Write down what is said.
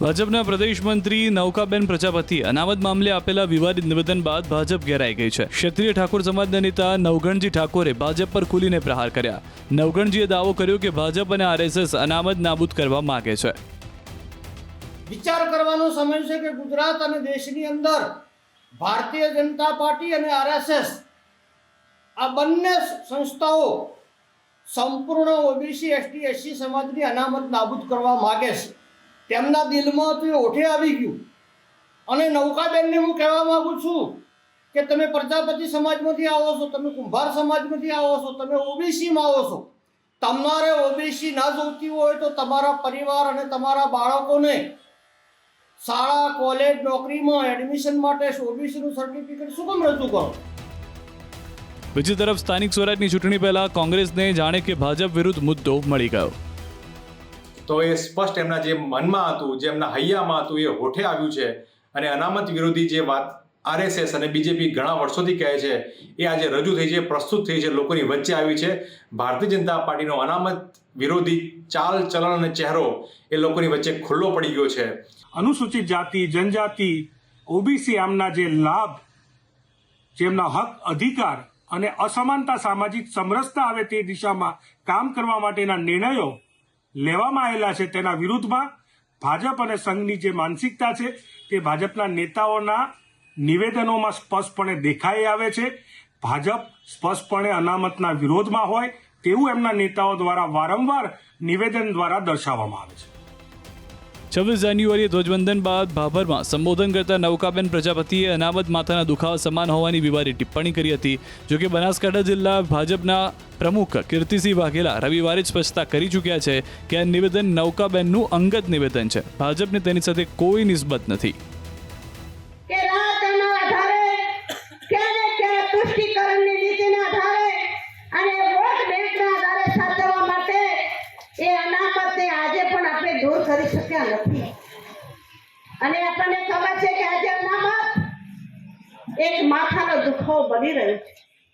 ભાજપના પ્રદેશ મંત્રી નૌકાબેન પ્રજાપતિ અનામત મામલે આપેલા વિવાદિત નિવેદન બાદ ભાજપ ઘેરાઈ ગઈ છે. ક્ષત્રિય ઠાકોર સમાજના નેતા નવગણજી ઠાકોરે ભાજપ પર ખુલીને પ્રહાર કર્યા. નવગણજીએ દાવો કર્યો કે ભાજપ અને આરએસએસ અનામત નાબૂદ કરવા માંગે છે. વિચાર કરવાનો સમય છે કે ગુજરાત અને દેશની અંદર ભારતીય જનતા પાર્ટી અને આરએસએસ આ બંને સંસ્થાઓ સંપૂર્ણ ઓબીસી, એસટી, એસસી સમાજની અનામત નાબૂદ કરવા માગે છે. તેમના દિલમાં તો ઓઠે આવી ગયું. અને નૌકાબેનને હું કહેવા માગું છું કે તમે પ્રજાપતિ સમાજમાંથી આવો છો, તમે કુંભાર સમાજમાંથી આવો છો, તમે ઓબીસીમાં આવો છો. તમારે ઓબીસી ના જોતી હોય તો તમારા પરિવાર અને તમારા બાળકોને શાળા, કોલેજ, નોકરીમાં એડમિશન માટે ઓબીસીનું સર્ટિફિકેટ શું કેમ રજૂ કરો? બીજી તરફ સ્થાનિક સ્વરાજની ચૂંટણી પહેલા કોંગ્રેસને જાણે કે ભાજપ વિરુદ્ધ મુદ્દો મળી ગયો. તો એ સ્પષ્ટ એમના જે મનમાં હતું, જે એમના હૈયામાં હતું, એ હોઠે આવ્યું છે. અને અનામત વિરોધી જે વાત આરએસએસ અને બીજેપી ઘણા વર્ષોથી કહે છે, એ આજે રજૂ થઈ છે, પ્રસ્તુત થઈ છે, લોકોની વચ્ચે આવી છે. ભારતીય જનતા પાર્ટીનો અનામત વિરોધી ચાલ ચલણ અને ચહેરો એ લોકોની વચ્ચે ખુલ્લો પડી ગયો છે. અનુસૂચિત જાતિ, જનજાતિ, ઓબીસી આમના જે લાભ જેમના હક, અધિકાર અને અસમાનતા, સામાજિક સમરસતા આવે તે દિશામાં કામ કરવા માટેના નિર્ણયો લેવામાં આવેલા છે તેના વિરુદ્ધમાં ભાજપ અને સંઘની જે માનસિકતા છે તે ભાજપના નેતાઓના નિવેદનોમાં સ્પષ્ટપણે દેખાઈ આવે છે. ભાજપ સ્પષ્ટપણે અનામતના વિરોધમાં હોય તેવું એમના નેતાઓ દ્વારા વારંવાર નિવેદન દ્વારા દર્શાવવામાં આવે છે. છવ્વીસ જાન્યુઆરીએ ધ્વજવંદન બાદ ભાભરમાં સંબોધન કરતા નૌકાબેન પ્રજાપતિએ અનામત માથાના દુખાવા સમાન હોવાની વિવાદી ટિપ્પણી કરી હતી. જોકે બનાસકાંઠા જિલ્લા ભાજપના પ્રમુખ કીર્તિસિંહ વાઘેલા રવિવારે જ સ્પષ્ટતા કરી ચૂક્યા છે કે આ નિવેદન નૌકાબેનનું અંગત નિવેદન છે. ભાજપને તેની સાથે કોઈ નિસ્બત નથી. અને વોટ સાચવવા માટે એ અનામતને આજે પણ આપણે દૂર કરી શક્યા નથી. અને આપણને ખબર છે કે આજે અનામત એક માથાનો દુખાવો બની રહ્યો છે.